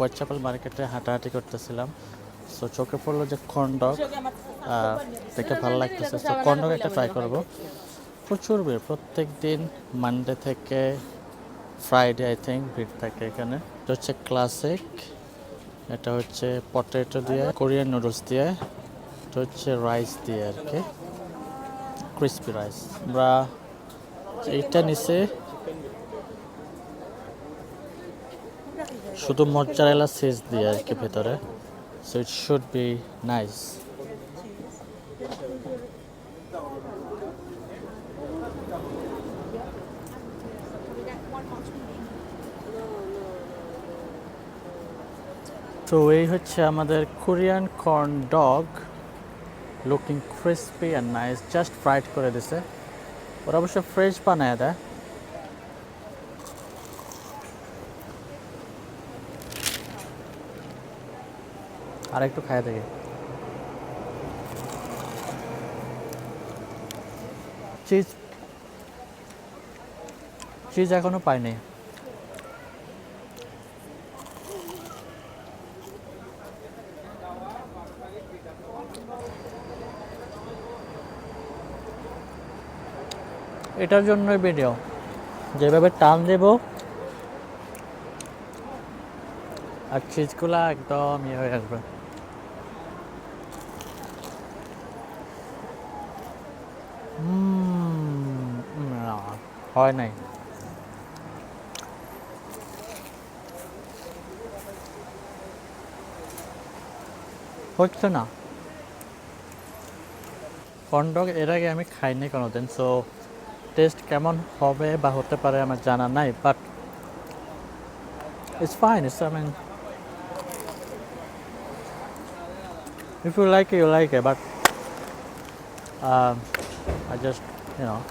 White chapel মার্কেটে হাঁটাহাঁটি করতেছিলাম। সো চোখে পড়ল যে কর্নডগ দেখে ভালো লাগতেছে। সো কর্নডগ একটা ট্রাই করব। প্রচুর ভিড়। প্রত্যেক দিন মানডে থেকে ফ্রাইডে আই থিঙ্ক ভিড় থাকে এখানে। এটা হচ্ছে ক্লাসিক এটা হচ্ছে পটেটো দিয়ে কোরিয়ান নুডলস দিয়ে, এটা হচ্ছে রাইস দিয়ে আর কি। ক্রিসপি রাইস আমরা এইটা নিচে শুধু মজ্জারেলা সিজ দিয়ে আর কি ভেতরে। So it should be nice তো এই হচ্ছে আমাদের Korean corn dog looking crispy and nice just fried করে দিছে। ওরা অবশ্য ফ্রেশ বানায় দেয়। আর একটু খায় দেখি। চিজ চিজ এখনও পাইনি। এটার জন্যই ভিডিও যেভাবে টান দেব আর চিজগুলো একদম ইয়ে হয়ে আসবে। হয় নাই। হচ্ছে না। কন্ডক এর আগে আমি খাইনি কোনোদিন সো টেস্ট কেমন হবে বা হতে পারে আমার জানা নাই but it's fine it's I mean if you like it you like it but um, I just you know